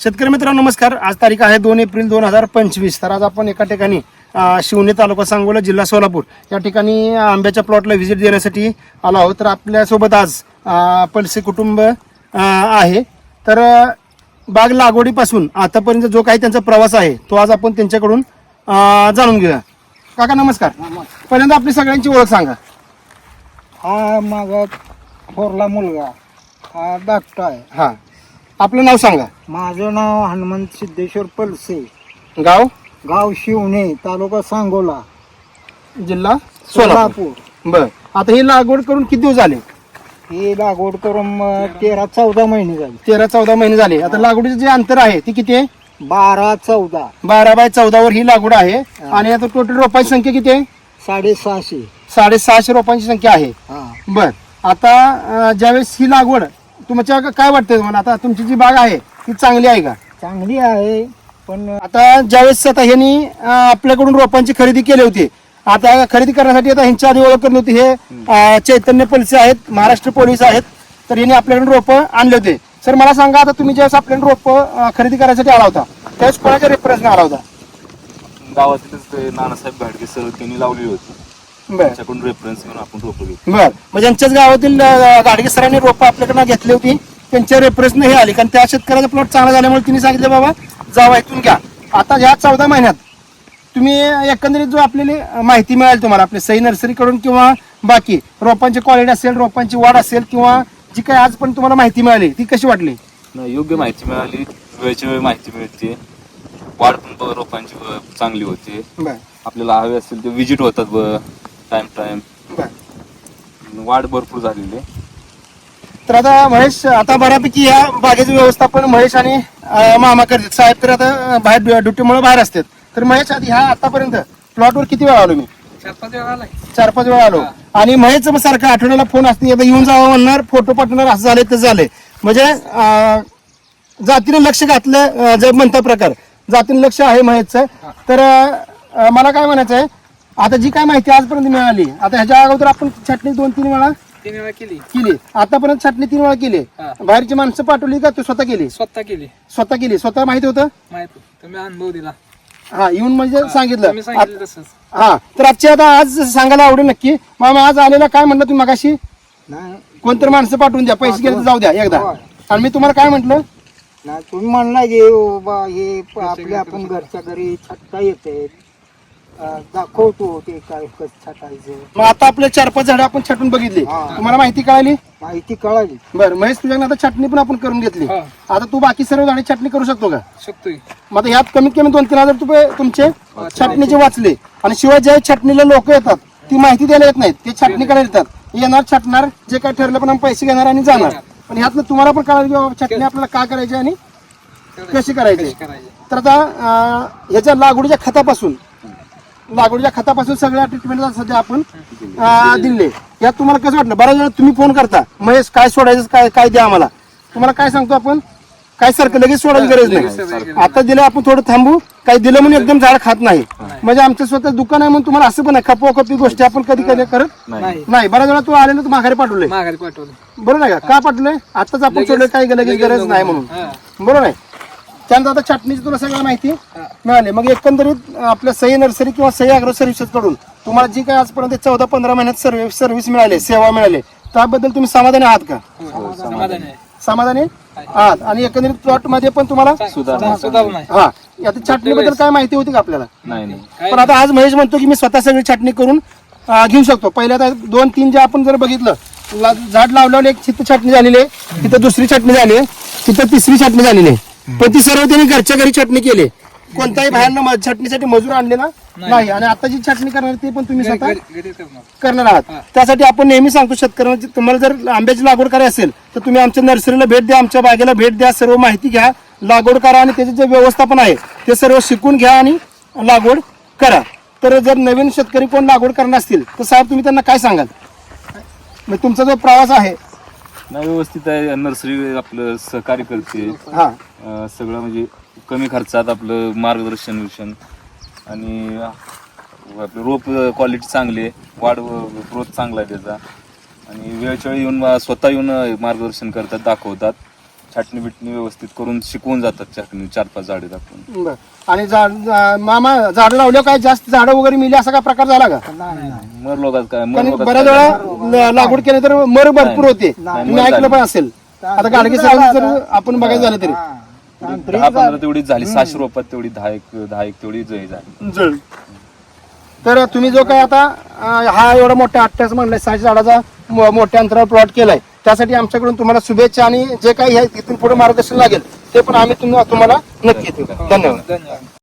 शेतकरी मित्रांनो नमस्कार. आज तारीख आहे दोन एप्रिल दोन हजार पंचवीस. तर आज आपण एका ठिकाणी शिवणे तालुका सांगोला जिल्हा सोलापूर या ठिकाणी आंब्याच्या प्लॉटला व्हिजिट देण्यासाठी आलो आहोत. तर आपल्यासोबत आज पलसे कुटुंब आहे. तर बाग लागवडीपासून आतापर्यंत जो काही त्यांचा प्रवास आहे तो आज आपण त्यांच्याकडून जाणून घेऊया. काका नमस्कार. पहिल्यांदा आपली सगळ्यांची ओळख सांगा. हा माझा थोरला मुलगा. हा धाकटा आहे. हां. आपलं नाव सांगा. माझं नाव हनुमंत सिद्धेश्वर पलसे. गाव? गाव शिवणे तालुका सांगोला. जिल्हा? सोलापूर. सोलापूर. बर. आता ही लागवड करून किती दिवस झाले? ही लागवड करून तेरा चौदा महिने झाले. तेरा चौदा महिने झाले. आता लागवडीचं जे अंतर आहे ती किती आहे? बारा चौदा. बारा बाय चौदा वर ही लागवड आहे. आणि आता टोटल रोपांची संख्या किती आहे? साडेसहाशे. साडेसहाशे रोपांची संख्या आहे. हा. बर. आता अं, ज्यावेळेस ही लागवड तुमच्या काय वाटतंय तुम्हाला? आता तुमची जी बाग आहे ती चांगली आहे का? चांगली आहे पण आता ज्यावेळेस आता ह्यांनी आपल्याकडून रोपांची खरेदी केली होती आता खरेदी करण्यासाठी आता ह्यांच्या आधी ओळख करली होती. हे अं, चैतन्य पलसे आहेत महाराष्ट्र पोलीस आहेत तर यांनी आपल्याकडून रोपं आणले होते. सर मला सांगा आता तुम्ही ज्यावेळेस आपल्याकडे रोपं खरेदी करायसाठी आला होता त्यावेळेस कोणाच्या रेफरन्सने आला होता? गावातीलच ते नानासाहेब घाडगे सर त्यांनी लावली होती. त्याच्याकडून रेफरन्स घेऊन आपण रोपं घेऊ. बर. म्हणजे यांच्याच गावातील अं, गाडगे सरांनी रोपं आपल्याकडनं घेतली होती त्यांच्या रेफरन्सने हे आली. कारण त्या शेतकऱ्याचा प्लॉट चांगला झाल्यामुळे तिने सांगितलं बाबा जावा इथून घ्या. आता ह्या चौदा महिन्यात तुम्ही एकंदरीत जो आपल्याला अं, माहिती मिळाली तुम्हाला आपल्या सई नर्सरीकडून किंवा बाकी रोपांची क्वालिटी असेल रोपांची वाढ असेल किंवा जी काही आज पण तुम्हाला माहिती मिळाली ती कशी वाटली? नाही, योग्य माहिती मिळाली. वेळच्या वेळ माहिती मिळते. वाढ पण ब- रोपांची ब- चांगली होते. बर. आपल्याला हवे असेल ते विजिट होतात ब. टाइम टाइम बर. वाढ भरपूर झालेली आहे. तर आता महेश आता बऱ्यापैकी या बागेचं व्यवस्थापन महेश आणि अं, मामा करतात. साहेब तर आता अं, बाहेर ड्युटीमुळे बाहेर असतात. तर महेश आधी ह्या आतापर्यंत प्लॉटवर किती वेळा आलो मी? चार पाच वेळा आलो. आणि महेश मग सारखं आठवड्याला फोन असते आता येऊन जावं म्हणणार फोटो पाठवणार असं झाले तर झाले म्हणजे अं, जातीने लक्ष घातलं अं, जे म्हणता प्रकार. जातीने लक्ष आहे महेशचं. तर अं, मला काय म्हणायचं आहे आता जी काय माहिती आजपर्यंत मिळाली आता ह्याच्या अगोदर आपण छाटणी दोन तीन वेळा तीन वेळा केली. केली. आतापर्यंत छाटणी तीन वेळा केली. हा. बाहेरची माणसं पाठवली का? तू स्वतः केली? स्वतः केली. स्वतः केली. स्वतः माहिती होतं? माहिती. तुम्ही अनुभव दिला. हा येऊन म्हणजे तुम्ही सांगितलं सांगितलं तसंच. हा. तर आजची आता आज सांगायला आवडेल नक्की. मामा आज आलेला काय म्हणलं तुम्ही मगाशी? नाही. कोणतरी माणसं पाठवून द्या. पैसे गेले तर जाऊ द्या एकदा. आणि मी तुम्हाला काय म्हंटल? नाही, तुम्ही म्हणला की हे प- आपल्या आपण घरच्या घरी छटता येते. दाखवतो ते काय कसं छटायचं. मग आता आपले चार पाच झाडं आपण छाटून बघितली. हा. तुम्हाला माहिती कळाली? माहिती कळाली. बरं महेश तुझ्याकडे आता छाटणी पण आपण करून घेतली. हा. आता तू बाकी सर्व झाडे छाटणी करू शकतो का? शकतोय. मग आता ह्यात कमीत कमी दोन तीन हजार रुपये तुमचे छाटणीचे वाचले. आणि शिवाय ज्या छाटणीला लोक येतात ती माहिती द्यायला येत नाहीत. ते छाटणी करायला येतात. येणार छाटणार जे काय ठरलं पण आम्ही पैसे घेणार आणि जाणार. पण ह्यातनं तुम्हाला पण कळालं की बाबा छाटणी आपल्याला का करायची आणि कशी करायची? करायचे? तर आता अं, ह्याच्या लागवडीच्या खतापासून लागवडीच्या खतापासून सगळ्या ट्रीटमेंट सध्या आपण अं, दिले. यात तुम्हाला कसं वाटलं? बऱ्याच वेळा तुम्ही फोन करता. महेश काय सोडायचं काय काय द्या आम्हाला. तुम्हाला काय सांगतो आपण? काय सारखं लगेच सोडायची गरज नाही. आता दिलं आपण थोडं थांबू. काही दिलं म्हणून एकदम झाड खात नाही. म्हणजे आमचं स्वतः दुकान आहे म्हणून तुम्हाला असं पण आहे खपोखपी गोष्टी आपण कधी कधी करत नाही. नाही. बऱ्याच वेळा तू आलेलं तू माघारी पाठवलंय. पाठवलं बरोबर आहे का? पाठवलंय? आताच आपण सोडलं काही लगेच गरज नाही म्हणून. बरोबर आहे? त्यानंतर आता चटणीची तुला सगळं माहिती मिळाली. मग एकंदरीत आपल्या सई नर्सरी किंवा सई अॅग्रो सर्व्हिसेस कडून तुम्हाला जी काय आजपर्यंत चौदा पंधरा महिन्यात सर्व्हिस सर्व्हिस मिळाली सेवा मिळाली त्याबद्दल तुम्ही समाधानी आहात का? समाधान आहे. समाधानी? आहात. आणि एकंदरीत प्लॉटमध्ये पण तुम्हाला सुधारणा सुधारणा आहे. हा. आता चटणीबद्दल काय माहिती होती का आपल्याला? नाही नाही. काय पण आता आज महेश म्हणतो की मी स्वतः सगळी छाटणी करून घेऊ शकतो. पहिल्या आता दोन तीन जे आपण जर बघितलं झाड लावल्यावर एक चित्त छाटणी झालेली आहे तिथं दुसरी छाटणी झाली आहे तिथं तिसरी छाटणी झालेली आहे. पण ती सर्व त्यांनी घरच्या घरी छाटणी केली. कोणताही बाहेरनं छाटणीसाठी मजूर आणले ना? नाही. आणि आता जी छाटणी करणार ते पण तुम्ही स्वतः करणार. करणार आहात. त्यासाठी आपण नेहमी सांगतो शेतकऱ्यांना तुम्हाला जर आंब्याची लागवड करायची असेल तर तुम्ही आमच्या नर्सरीला भेट द्या आमच्या बागेला भेट द्या सर्व माहिती घ्या लागवड करा आणि त्याचे जे व्यवस्थापन आहे ते सर्व शिकून घ्या आणि लागवड करा. तर जर नवीन शेतकरी कोण लागवड करणार असतील तर साहेब तुम्ही त्यांना काय सांगाल? मग तुमचा जो प्रवास आहे नाही व्यवस्थित आहे. नर्सरी आपलं सहकार्य करते. हा. अं, सगळं म्हणजे कमी खर्चात आपलं मार्गदर्शन विर्शन आणि आपलं रोप क्वालिटी चांगली आहे. वाढ ग्रोथ चांगला आहे त्याचा. आणि वेळच्या वेळी येऊन स्वतः येऊन मार्गदर्शन करतात दाखवतात. छाटणी बिटणी व्यवस्थित करून शिकवून जातात छाटणी चार पाच झाडे दाखवून. बर. आणि झाड मामा झाडं लावल्यावर काय जास्त झाडं वगैरे मिली असा काय प्रकार झाला का? नाही नाही मर लोकात काय मर कारण लोकात बऱ्याच काय वेळा ल- लागवड केली तर मर भरपूर होते. नाही. तुम्ही ऐकलं पण असेल. आता गाडगे सरांनी जर आपण बघायचं झालं तरी. थोडी दहा पंधरा तेवढीच झाली सहाशे रोपात तेवढी दहा एक दहा एक तेवढी जय झाली. जळ तर तुम्ही जो काय आता अं, हा एवढा मोठा अठ्ठास म्हणलाय सहाशे झाडाचा मो- मोठ्या अंतरावर प्लॉट केलाय. त्यासाठी आमच्याकडून तुम्हाला शुभेच्छा आणि जे काही आहे तिथून पुढे मार्गदर्शन लागेल ते पण आम्ही तुम्हाला नक्की देऊ. धन्यवाद. धन्यवाद.